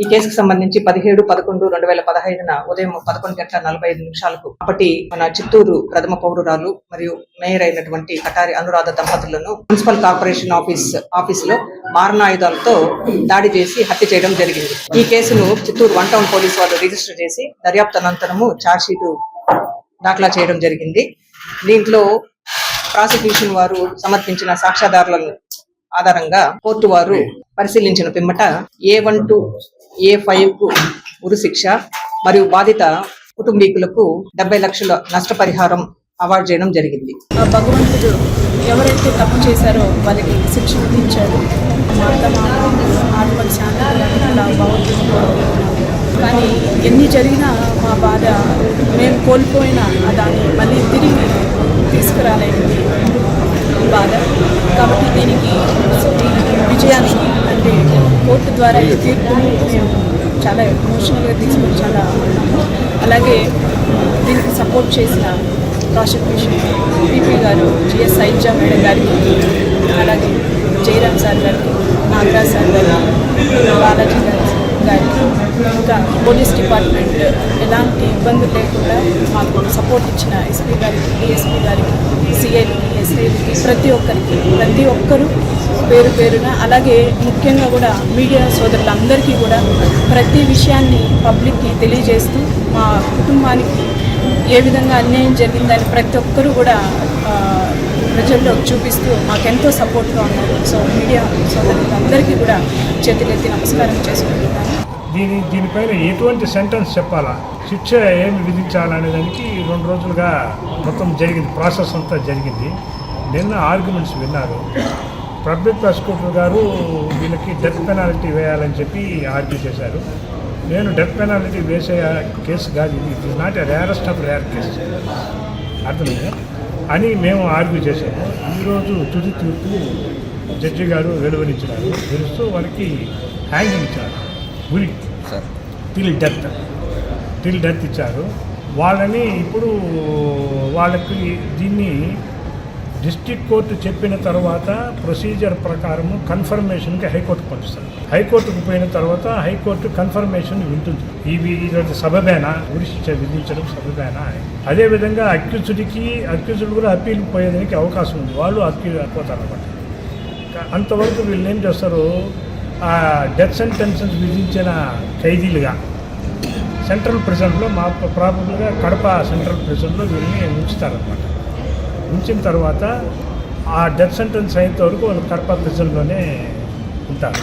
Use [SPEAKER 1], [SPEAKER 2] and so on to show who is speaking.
[SPEAKER 1] ఈ కేసుకు సంబంధించి పదిహేడు పదకొండు రెండు వేల పదహైదున ఉదయం పదకొండు గంటల నలభై ఐదు నిమిషాలకు అప్పటి మన చిత్తూరు ప్రథమ పౌరురాలు మరియు మేయర్ అయినటువంటి కటారి అనురాధ దంపతులను మున్సిపల్ కార్పొరేషన్ ఆఫీస్ ఆఫీస్లో మారణాయుధాలతో దాడి చేసి హత్య చేయడం జరిగింది. ఈ కేసును చిత్తూరు వన్ టౌన్ పోలీసు వాళ్ళు రిజిస్టర్ చేసి దర్యాప్తు అనంతరము ఛార్జ్షీటు దాఖలా చేయడం జరిగింది. దీంట్లో ప్రాసిక్యూషన్ వారు సమర్పించిన సాక్ష్యాధారాలను ఆధారంగా కోర్టు వారు పరిశీలించిన పిమ్మట ఏ వన్ టూ ఏ ఫైవ్కు మరియు బాధిత కుటుంబీకులకు డెబ్బై లక్షల నష్టపరిహారం అవార్డు చేయడం జరిగింది.
[SPEAKER 2] భగవంతుడు ఎవరైతే తప్పు చేశారో వాళ్ళకి శిక్ష విధించాడు కానీ ఎన్ని జరిగినా మా బాధ మేము కోల్పోయిన దాన్ని మళ్ళీ తిరిగి తీసుకురాలేదు బాధ. కాబట్టి దీనికి కోర్టు ద్వారా ఈ తీర్పుని మేము చాలా ఎమోషనల్గా తీసుకుని చాలా అలాగే దీనికి సపోర్ట్ చేసిన ప్రాసిక్యూషన్ పీపీ గారు జిఎస్ సైజా మేడం గారికి అలాగే జయరామ్ సార్ గారికి నాగరాజ్ సార్ గారికి బాలాజీ గారి గారికి ఇంకా పోలీస్ డిపార్ట్మెంట్ ఎలాంటి ఇబ్బందులు లేకుండా మాకు సపోర్ట్ ఇచ్చిన ఎస్పీ గారికి డిఎస్పీ గారికి సిఐలకి ఎస్ఐలకి ప్రతి ఒక్కరికి ప్రతి ఒక్కరూ పేరు పేరున అలాగే ముఖ్యంగా కూడా మీడియా సోదరులందరికీ కూడా ప్రతి విషయాన్ని పబ్లిక్కి తెలియజేస్తూ మా కుటుంబానికి ఏ విధంగా అన్యాయం జరిగిందని ప్రతి ఒక్కరూ కూడా ప్రజల్లో చూపిస్తూ మాకెంతో సపోర్ట్గా ఉన్నారు. సో మీడియా సోదరులందరికీ కూడా చేతులెత్తి నమస్కారం చేసుకుంటున్నాను.
[SPEAKER 3] దీని దీనిపైన ఎటువంటి సెంటెన్స్ చెప్పాలా? శిక్ష ఏమి విధించాలనే దానికి రెండు రోజులుగా మొత్తం జరిగింది ప్రాసెస్ అంతా జరిగింది. నిన్న ఆర్గ్యుమెంట్స్ విన్నారు. పబ్లిక్ ప్రాసిక్యూటర్ గారు వీళ్ళకి డెత్ పెనాల్టీ వేయాలని చెప్పి ఆర్గ్యూ చేశారు. నేను డెత్ పెనాల్టీ వేసే కేసు కాదు ఇది it is not a rarest of rare case అర్థమైందా? అని మేము ఆర్గ్యూ చేసాము ఈరోజు తుది తీర్పు జడ్జి గారు వెలువరించినారు తెలుస్తూ వారికి హ్యాంగింగ్ ఇచ్చారు ఉరి టిల్ డెత్ టిల్ డెత్ ఇచ్చారు. వాళ్ళని ఇప్పుడు వాళ్ళకి దీన్ని డిస్ట్రిక్ట్ కోర్టు చెప్పిన తర్వాత ప్రొసీజర్ ప్రకారము కన్ఫర్మేషన్కి హైకోర్టుకు పంపిస్తారు. హైకోర్టుకు పోయిన తర్వాత హైకోర్టు కన్ఫర్మేషన్ వింటుంది. ఇవి ఇది సబబేనా ఉరి శిక్ష విధించడం సబబేనా అని. అదేవిధంగా అక్యూజుడికి అక్యూజుడు కూడా అప్పీల్ పోయేదానికి అవకాశం ఉంది. వాళ్ళు అప్పీల్ పోతారు అనమాట అంతవరకు వీళ్ళు ఏం చేస్తారు? డెత్ సెంటెన్సెస్ విధించిన ఖైదీలుగా. సెంట్రల్ ప్రిజన్లో మా ప్రాబుల్గా కడప సెంట్రల్ ప్రిజన్లో వీళ్ళని ఉంచుతారనమాట ఉంచిన తర్వాత ఆ డెత్ సెంటెన్స్ అయినంత వరకు వాళ్ళు కడప ప్రిజన్లోనే ఉంటారు.